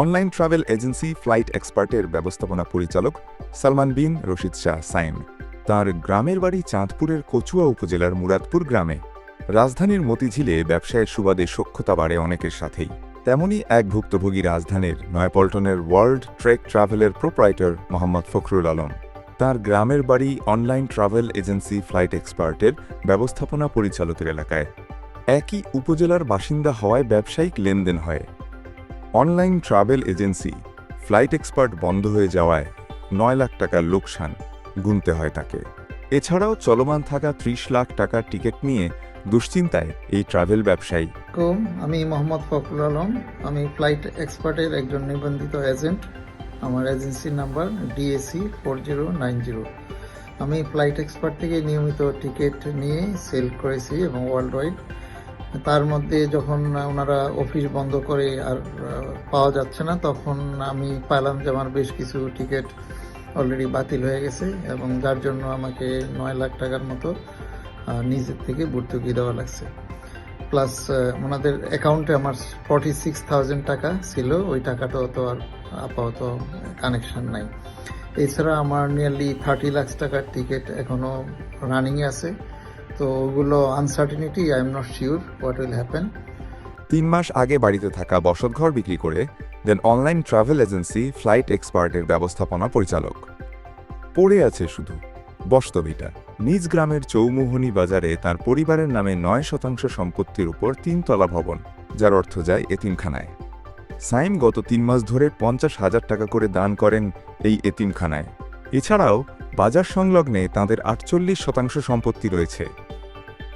Online travel agency flight এক্সপার্টের ব্যবস্থাপনা পরিচালক সালমান বিন রশিদ শাহ সাইম। তার গ্রামের বাড়ি চাঁদপুরের কচুয়া উপজেলার মুরাদপুর গ্রামে। রাজধানীর মতিঝিলে ব্যবসায়ের সুবাদে সক্ষতা বাড়ে অনেকের সাথেই। তেমনি এক ভুক্তভোগী রাজধানীর নয়াপল্টনের ওয়ার্ল্ড ট্রেক ট্রাভেলের প্রোপ্রাইটার মোহাম্মদ ফখরুল আলম। তার গ্রামের বাড়ি অনলাইন ট্রাভেল এজেন্সি ফ্লাইট এক্সপার্টের ব্যবস্থাপনা পরিচালকের এলাকায়। একই উপজেলার বাসিন্দা হওয়ায় ব্যবসায়িক লেনদেন হয়। Online travel agency flight expert বন্ধ হয়ে যাওয়ায় নয় লাখ টাকার লোকসান গুনতে হয় তাকে। এছাড়াও চলমান থাকা ত্রিশ লাখ টাকার টিকিট নিয়ে দুশ্চিন্তায় এই ট্রাভেল ব্যবসায়ী। আমি মোহাম্মদ ফখরুল আলম। আমি ফ্লাইট এক্সপার্টের একজন নিবন্ধিত এজেন্ট। আমার এজেন্সির number DAC four zero nine zero. আমি ফ্লাইট এক্সপার্ট থেকে নিয়মিত টিকিট নিয়ে সেল করেছি এবং ওয়ার্ল্ড ওয়াইড তার মধ্যে যখন ওনারা অফিস বন্ধ করে আর পাওয়া যাচ্ছে না, তখন আমি পাইলাম যে আমার বেশ কিছু টিকিট অলরেডি বাতিল হয়ে গেছে এবং যার জন্য আমাকে নয় লাখ টাকার মতো নিজের থেকে ভর্তুকি দেওয়া লাগছে। প্লাস ওনাদের অ্যাকাউন্টে আমার ফর্টি সিক্স থাউজেন্ড টাকা ছিল, ওই টাকাটাও তো আর আপাতত কানেকশন নাই। এছাড়া আমার নিয়ারলি থার্টি লাখ টাকার টিকিট এখনও রানিংয়ে আছে। তো ওগুলো uncertainty I am not sure what will happen তিন মাস আগে বাড়িতে থাকা বসতঘর বিক্রি করে দেন অনলাইন ট্রাভেল এজেন্সি ফ্লাইট এক্সপার্টের ব্যবস্থাপনা পরিচালক। পড়ে আছে শুধু বস্তবিটা। নিজ গ্রামের চৌমুহনী বাজারে তার পরিবারের নামে নয় শতাংশ সম্পত্তির উপর তিনতলা ভবন, যার অর্থ যায় এতিমখানায়। সাইম গত তিন মাস ধরে পঞ্চাশ হাজার টাকা করে দান করেন এই এতিমখানায়। এছাড়াও বাজার সংলগ্নে তাঁদের আটচল্লিশ শতাংশ সম্পত্তি রয়েছে।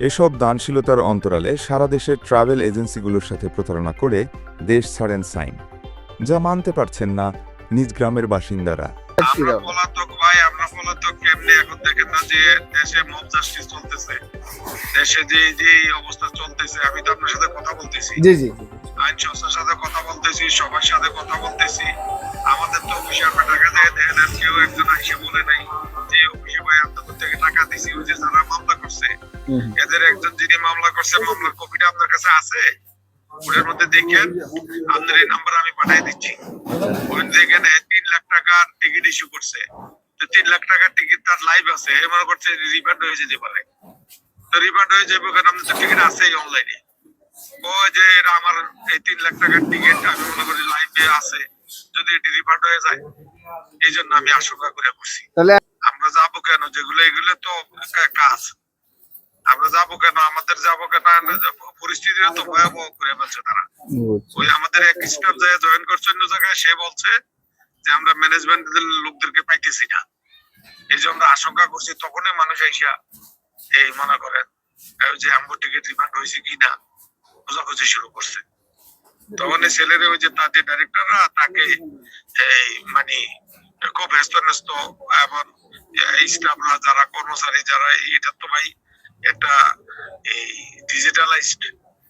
এসব দানশীলতার অন্তরালে সারা দেশের ট্রাভেল এজেন্সিগুলোর সাথে প্রতারণা করে দেশ ছাড়েন সাইম যা মানতে পারছেন না নিজ গ্রামের বাসিন্দারা। পলাতক ভাই আমরা পলাতক কেমনে? এখন দেখেন না যে দেশে মব জাস্টিস চলতেছে। দেশে যে যে অবস্থা চলতেছে আমি তো আপনার সাথে কথা বলতেছি। জি জি। আইন সংস্থার সাথে কথা বলতেছি সবার সাথে কথা বলতেছি। আমাদের তো অফিসে আমরা টাকা দেয় দেখেন কেউ একজন এসে বলে নাই যে অফিসে ভাই আপনাদের থেকে টাকা দিছি। ওই যে যারা মামলা করছে এদের একজন যিনি মামলা করছে মামলার কপিটা আপনার কাছে আছে? ওটার মধ্যে দেখেন আপনার এই নাম্বার আমি পাঠিয়ে দিচ্ছি। ওই দেখেন তিন লাখ টাকার টিকিট ইস্যু করছে। তো তিন লাখ টাকার টিকিট তার লাইভ আছে মনে করছে রিফান্ড হয়ে যেতে পারে। তো রিফান্ড হয়ে যাবে কারণ আমাদের তো টিকিট আছেই অনলাইনে ও যে এটা আমার এই তিন লাখ টাকার টিকিট আমি মনে করি লাইভে আছে। যদি এটি রিফান্ড হয়ে যায় এই জন্য আমি আশঙ্কা করে তাহলে আমরা যাব কেন? যেগুলো এগুলো তো কাজ। আমরা যাব কেন? আমাদের যাব কেন? পরিস্থিতি তো ভয়াবহ করে ফেলছে তারা। ওই আমাদের এক স্টাফ যায় জয়েন করছে অন্য জায়গায় সে বলছে যে আমরা ম্যানেজমেন্টের লোকদেরকে পাইতেছি না। এই যে আমরা আশঙ্কা করছি তখনই মানুষ আইসা এই মনে করেন যে আমগো টিকিট রিফান্ড হয়েছে কিনা খোঁজাখুঁজি শুরু করছে। তখন ছেলের ওই যে যে ডাইরেক্টররা তাকে এই মানে খুব ব্যস্ত ন্যস্ত এবং এই স্টাফরা যারা কর্মচারী যারা এটা তো ভাই একটা এই ডিজিটালাইজড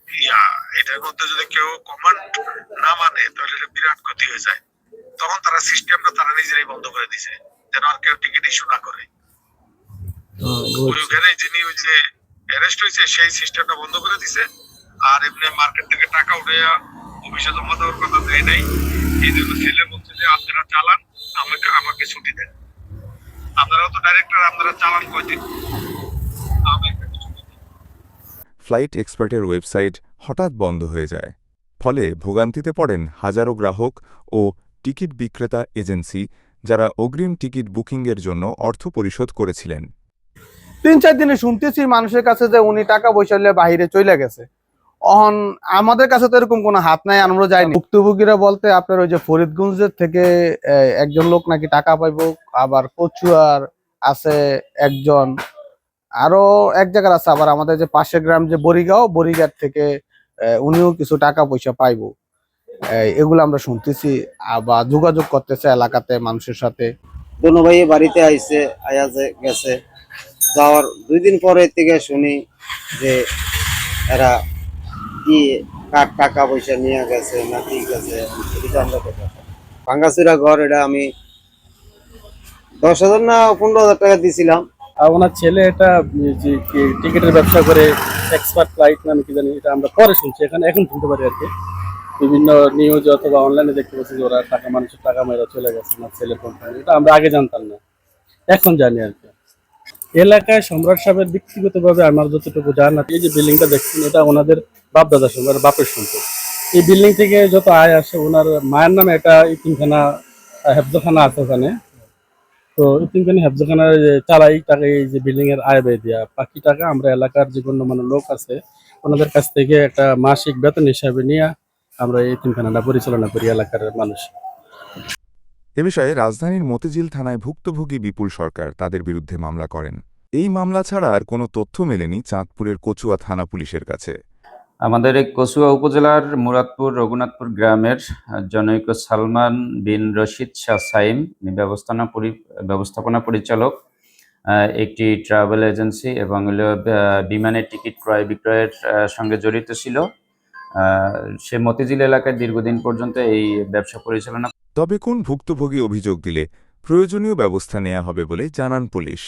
ইয়া। এটার মধ্যে যদি কেউ কমান্ড না মানে তাহলে এটা বিরাট ক্ষতি হয়ে যায়। তখন তারা সিস্টেমটা তারা নিজেরাই বন্ধ করে দিছে যেন আর কেউ টিকিট ইস্যু না করে। ওইখানে যিনি ওই যে অ্যারেস্ট হয়েছে সেই সিস্টেমটা বন্ধ করে দিছে আর এমনি মার্কেট থেকে টাকা উঠে অফিসে জমা দেওয়ার কথা দেয় নাই এই জন্য ছেলে বলছে যে আপনারা চালান আমাকে আমাকে ছুটি দেন। আপনারাও তো ডাইরেক্টর আপনারা চালান কয়দিন? আমাকে ছুটি দিন। ফ্লাইট এক্সপার্টের ওয়েবসাইট হঠাৎ বন্ধ হয়ে যায়। ফলে ভোগান্তিতে পড়েন হাজারো গ্রাহক ও টিকিট বিক্রেতা এজেন্সি যারা অগ্রিম টিকিট বুকিংয়ের জন্য অর্থ পরিশোধ করেছিলেন। তিন চার দিনে শুনতেছি মানুষের কাছে যে উনি টাকা পয়সা বাহিরে চলে গেছে। অহন আমাদের কাছে তো এরকম কোনো হাত নাই আমরা যাইনি। ভুক্তভোগীরা বলতে আপনার ওই যে ফরিদগঞ্জের থেকে একজন লোক নাকি টাকা পাইবো আবার কচুয়ার আছে একজন আরও এক জায়গার আছে আবার আমাদের যে পাশের গ্রাম যে বরিগাঁও বরিগাঁ থেকে আহ, উনিও কিছু টাকা পয়সা পাইবো। এগুলো আমরা শুনতেছি আবার যোগাযোগ করতেছে এলাকাতে মানুষের সাথে। দোনো ভাই বাড়িতে আইছে আয়া যে- গেছে। যাওয়ার দুই দিন পরে থেকে শুনি যে এরা কি কার টাকা পয়সা নিয়ে গেছে না কি গেছে, এটা ভাঙ্গাচুরা ঘর, এটা আমি দশ হাজার না পনেরো হাজার টাকা দিছিলাম। আর ওনার ছেলে এটা টিকিটের ব্যবসা করে এক্সপার্ট ফ্লাইট নামে কি জানি, এটা আমরা পরে শুনছি, এখানে এখন শুনতে পারি আর কি। বিভিন্ন নিউজ অথবা অনলাইনে দেখতে পাচ্ছি যে ওরা টাকা, মানুষের টাকা মেরা চলে গেছে না ছেলের কোম্পানি এটা আমরা আগে জানতাম না, এখন জানি আর কি। এলাকায় সম্রাট সাহেবের ব্যক্তিগতভাবে আমার যতটুকু জানা এই যে বিল্ডিংটা দেখছেন, এটা ওনাদের বাপ দাদা সম্পদ বাপের সম্পদ। এই বিল্ডিং থেকে যত আয় আসে, ওনার মায়ের নামে একটা ইতিমখানা, হেফজখানা আছে ওখানে। তো ইতিমখানা হেফজখানার চালাই টাকা এই যে বিল্ডিং এর আয় ব্যয় দেওয়া বাকি টাকা আমরা এলাকার যে গণ্যমান্য লোক আছে, ওনাদের কাছ থেকে একটা মাসিক বেতন হিসাবে নিয়ে আমরা এই তিনখানাটা পরিচালনা করি এলাকার মানুষ। এ বিষয়ে রাজধানীর মতিঝিল থানায় ভুক্তভোগী বিপুল সরকার তাদের বিরুদ্ধে মামলা করেন। এই মামলা ছাড়া আর কোনো তথ্য মেলেনি চাঁদপুরের কচুয়া থানা পুলিশের কাছে। আমাদের এই কচুয়া উপজেলার মুরাদপুর রঘুনাথপুর গ্রামের জনৈক সালমান বিন রশিদ শাহ সাইম ব্যবস্থাপনা ব্যবস্থাপনা পরিচালক একটি ট্রাভেল এজেন্সি এবং বিমানের টিকিট ক্রয় বিক্রয়ের সঙ্গে জড়িত ছিল। সে মতিঝিল এলাকায় দীর্ঘদিন পর্যন্ত এই ব্যবসা পরিচালনা তবে কোন ভুক্তভোগী অভিযোগ দিলে প্রয়োজনীয় ব্যবস্থা নেওয়া হবে বলে জানান পুলিশ।